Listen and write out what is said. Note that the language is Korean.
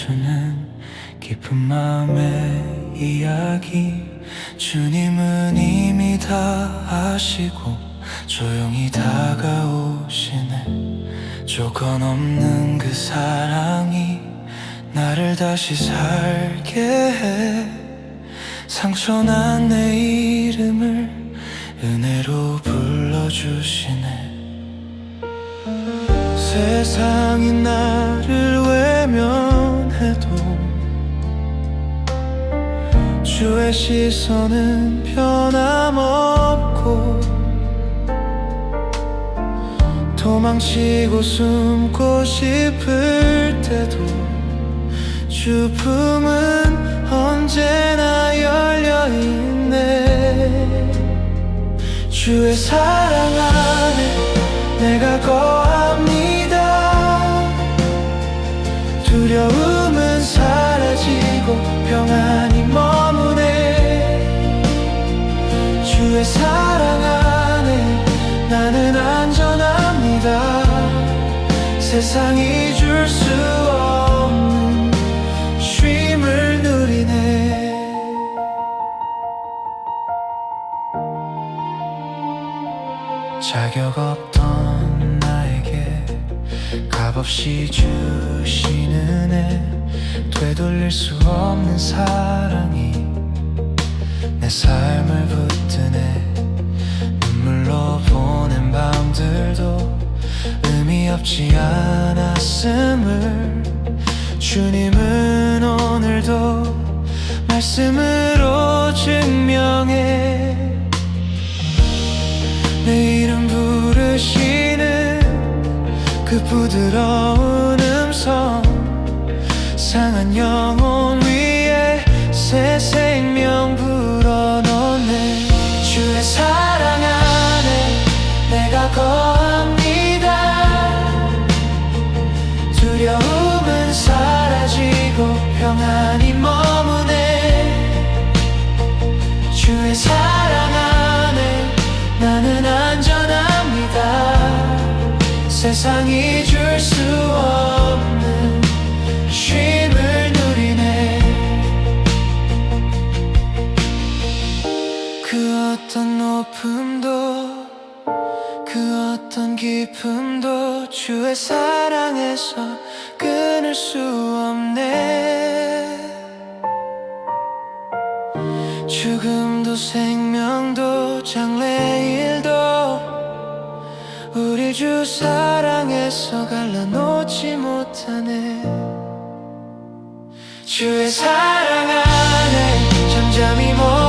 감추는 깊은 마음의 이야기. 주님은 이미 다 아시고 조용히 다가오시네. 조건 없는 그 사랑이 나를 다시 살게 해. 상처난 내 이름을 은혜로 불러주시네 세상이 나를 외면해도 주의 시선은 변함없고 도망치고 숨고 싶을 때도 주 품은 언제나 열려있네. 주의 사랑 안에 내가 거 두려움은 사라지고 평안이 머무네. 주의 사랑 안에 나는 안전합니다. 세상이 줄 수 없는 쉼을 누리네. 자격 없던 값없이 주시는 애 되돌릴 수 없는 사랑이 내 삶을 붙드네 눈물로 보낸 밤들도 의미 없지 않았음을 주님은 오늘도 말씀으로 증 부드러운 세상이 줄 수 없는 쉼을 누리네. 그 어떤 높음도 그 어떤 기쁨도 주의 사랑에서 끊을 수 없네. 죽음도 생명도 주 사랑에서 갈라놓지 못하네. 주의 사랑 안에 잠잠히 멀